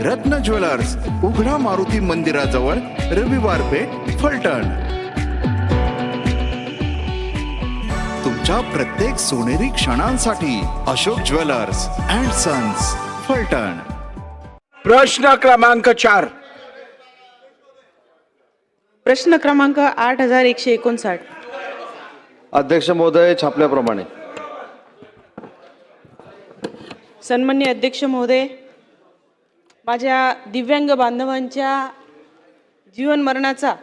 रत्न ज्वेलर्स उघडा मारुती मंदिराजवळ रविवार पेठ फलटण. तुमच्या प्रत्येक सोनेरी क्षणांसाठी Ashok jewellers and sons Phaltan. प्रश्न क्रमांक चार. प्रश्न क्रमांक आठ हजार एकशे एकोणसाठ. अध्यक्ष महोदय छापल्याप्रमाणे. सन्मान्य अध्यक्ष महोदय माझ्या दिव्यांग बांधवांच्या जीवनमरणाचा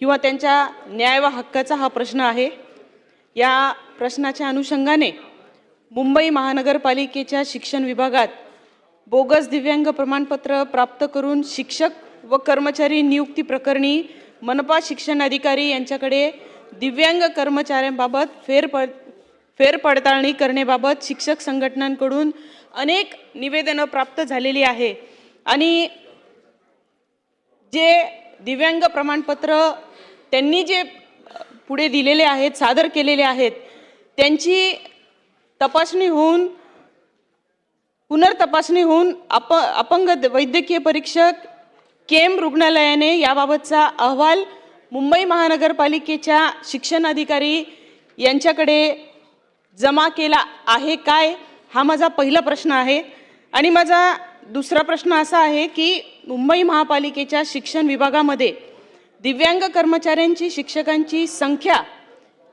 किंवा त्यांच्या न्याय व हक्काचा हा प्रश्न आहे. या प्रश्नाच्या अनुषंगाने मुंबई महानगरपालिकेच्या शिक्षण विभागात बोगस दिव्यांग प्रमाणपत्र प्राप्त करून शिक्षक व कर्मचारी नियुक्ती प्रकरणी मनपा शिक्षण अधिकारी यांच्याकडे दिव्यांग कर्मचाऱ्यांबाबत फेरपड फेरपडताळणी करण्याबाबत शिक्षक संघटनांकडून अनेक निवेदनं प्राप्त झालेली आहे. आणि जे दिव्यांग प्रमाणपत्र त्यांनी जे पुढे दिलेले आहेत सादर केलेले आहेत त्यांची तपासणी होऊन पुनर्तपासणी होऊन अप अपंग वैद्यकीय परीक्षक केम रुग्णालयाने याबाबतचा अहवाल मुंबई महानगरपालिकेच्या शिक्षण अधिकारी यांच्याकडे जमा केला आहे काय? हा माझा पहिला प्रश्न आहे. आणि माझा दुसरा प्रश्न असा आहे की मुंबई महापालिकेच्या शिक्षण विभागामध्ये दिव्यांग कर्मचाऱ्यांची शिक्षकांची संख्या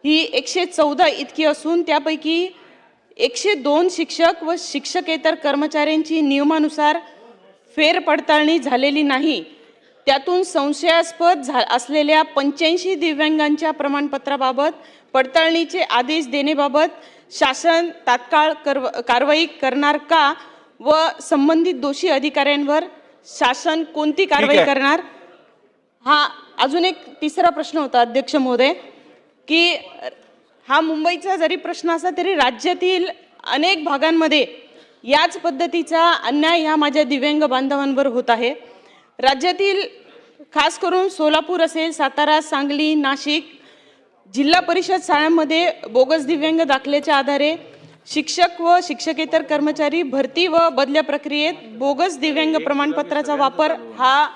ही एकशे चौदा इतकी असून त्यापैकी एकशे दोन शिक्षक व शिक्षकेतर कर्मचाऱ्यांची नियमानुसार फेरपडताळणी झालेली नाही. त्यातून संशयास्पद झा असलेल्या पंच्याऐंशी दिव्यांगांच्या प्रमाणपत्राबाबत पडताळणीचे आदेश देण्याबाबत शासन तात्काळ करव कारवाई करणार का? व संबंधित दोषी अधिकाऱ्यांवर शासन कोणती कारवाई. करणार हा अजून एक तिसरा प्रश्न होता अध्यक्ष महोदय की हा मुंबईचा जरी प्रश्न असला तरी राज्यातील अनेक भागांमध्ये याच पद्धतीचा अन्याय ह्या माझ्या दिव्यांग बांधवांवर होत आहे राज्यातील खास करून सोलापूर असेल सातारा सांगली नाशिक जिल्हा परिषद शाळांमध्ये बोगस दिव्यांग दाखल्याच्या आधारे शिक्षक व शिक्षकेतर कर्मचारी भरती व बदल्या प्रक्रियेत बोगस दिव्यांग प्रमाणपत्राचा वापर हा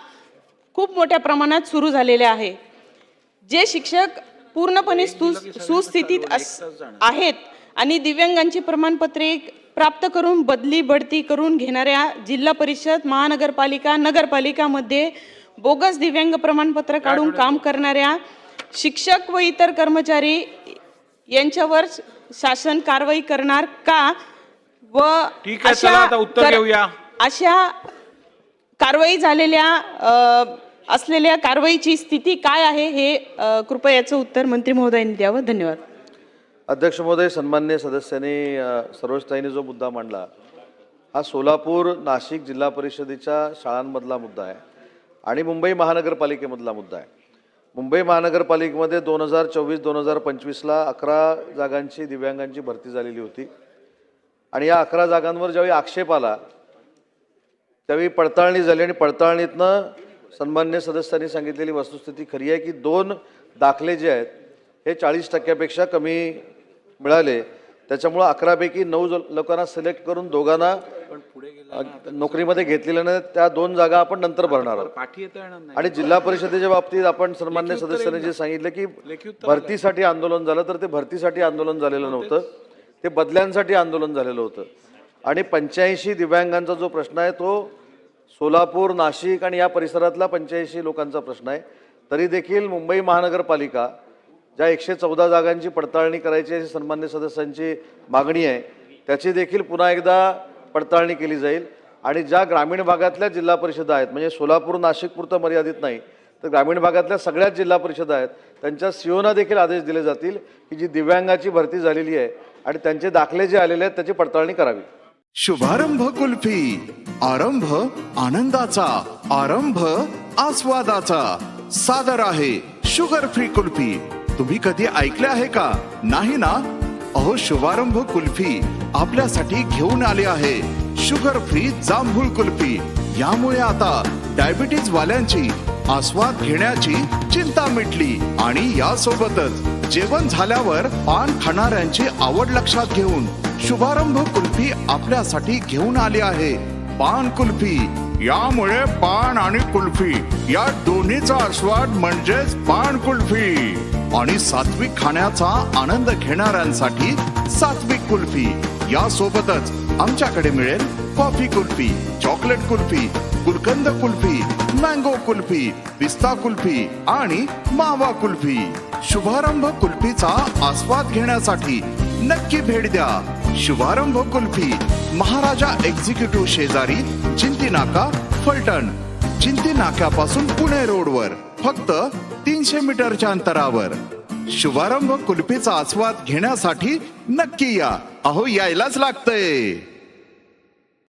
खूप मोठ्या प्रमाणात सुरू झालेला आहे. जे शिक्षक पूर्णपणे सु सुस्थितीत अस आहेत आणि दिव्यांगांची प्रमाणपत्रे प्राप्त करून बदली बढती करून घेणाऱ्या जिल्हा परिषद महानगरपालिका नगरपालिकामध्ये बोगस दिव्यांग प्रमाणपत्र काढून काम करणाऱ्या शिक्षक व इतर कर्मचारी यांच्यावर शासन कारवाई करणार का? व ठीक आहे, चला आता उत्तर घेऊया. अशा कारवाई झालेल्या अ, असलेल्या कारवाईची स्थिती काय आहे हे अ, कृपया याचं उत्तर मंत्री महोदयांनी द्यावं. धन्यवाद. अध्यक्ष महोदय सन्मान्य सदस्यांनी अ, सर्वोच्चताईने जो मुद्दा मांडला हा सोलापूर नाशिक जिल्हा परिषदेच्या शाळांमधला मुद्दा आहे आणि मुंबई महानगरपालिकेमधला मुद्दा आहे. मुंबई महानगरपालिकेमध्ये दोन हजार चोवीस दोन हजार पंचवीसला अकरा जागांची दिव्यांगांची भरती झालेली होती. आणि या अकरा जागांवर ज्यावेळी आक्षेप आला त्यावेळी पडताळणी झाली आणि पडताळणीतनं सन्मान्य सदस्यांनी सांगितलेली वस्तुस्थिती खरी आहे की दोन दाखले जे आहेत हे चाळीस टक्क्यापेक्षा कमी मिळाले. त्याच्यामुळं अकरापैकी नऊ लोकांना सिलेक्ट करून दोघांना नोकरीमध्ये घेतलेल्या नाही त्या दोन जागा आपण नंतर भरणार आहोत. आणि जिल्हा परिषदेच्या बाबतीत आपण सन्मान्य सदस्यांनी जे सांगितलं की भरतीसाठी आंदोलन झालं तर ते भरतीसाठी आंदोलन झालेलं नव्हतं. ते बदल्यांसाठी आंदोलन झालेलं होतं. आणि पंच्याऐंशी दिव्यांगांचा जो प्रश्न आहे तो सोलापूर नाशिक आणि या परिसरातला पंच्याऐंशी लोकांचा प्रश्न आहे. तरी देखील मुंबई महानगरपालिका ज्या एकशे चौदा जागांची पडताळणी करायची अशी सन्मान्य सदस्यांची मागणी आहे त्याची देखील पुन्हा एकदा पडताळणी केली जाईल. आणि ज्या ग्रामीण भागातल्या जिल्हा परिषदा आहेत म्हणजे सोलापूर नाशिकपुरतं मर्यादित नाही तर ग्रामीण भागातल्या सगळ्याच जिल्हा परिषदा आहेत त्यांच्या सीओना देखील आदेश दिले जातील की जी दिव्यांगाची भरती झालेली आहे आणि त्यांचे दाखले जे आलेले आहेत त्याची पडताळणी करावी. शुभारंभ कुल्फी आरंभ आनंदाचा आरंभ आस्वादाचा सादर आहे शुगर फ्री कुल्फी. तुम्ही कधी ऐकले आहे का? नाही ना? अहो शुभारंभ कुल्फी आपल्यासाठी घेऊन आले आहे. शुगर फ्री जांभूळ कुल्फी. यामुळे आता डायबिटीज वाल्यांची आस्वाद घेण्याची चिंता मिटली. आणि यासोबतच जेवण झाल्यावर पान खाणाऱ्यांची आवड लक्षात घेऊन शुभारंभ कुल्फी आपल्यासाठी घेऊन आली आहे. पान कुल्फी. यामुळे पान आणि कुल्फी या दोन्हीचा आस्वाद म्हणजेच पान कुल्फी. आणि सात्विक खाण्याचा आनंद घेणाऱ्यांसाठी सात्विक कुल्फी. या सोबतच आमच्याकडे मिळेल coffee kulfi chocolate kulfi gulkand kulfi mango kulfi pista kulfi आणि मावा कुल्फी. शुभारंभ कुल्फीचा आस्वाद घेण्यासाठी नक्की भेट द्या. शुभारंभ कुल्फी महाराजा एक्झिक्युटिव्ह शेजारी चिंती नाका फलटण. चिंती नाक्यापासून पुणे रोडवर फक्त तीनशे मीटरच्या अंतरावर. शुभारंभ कुल्फीचा आस्वाद घेण्यासाठी नक्की या. अहो यायलाच लागतंय.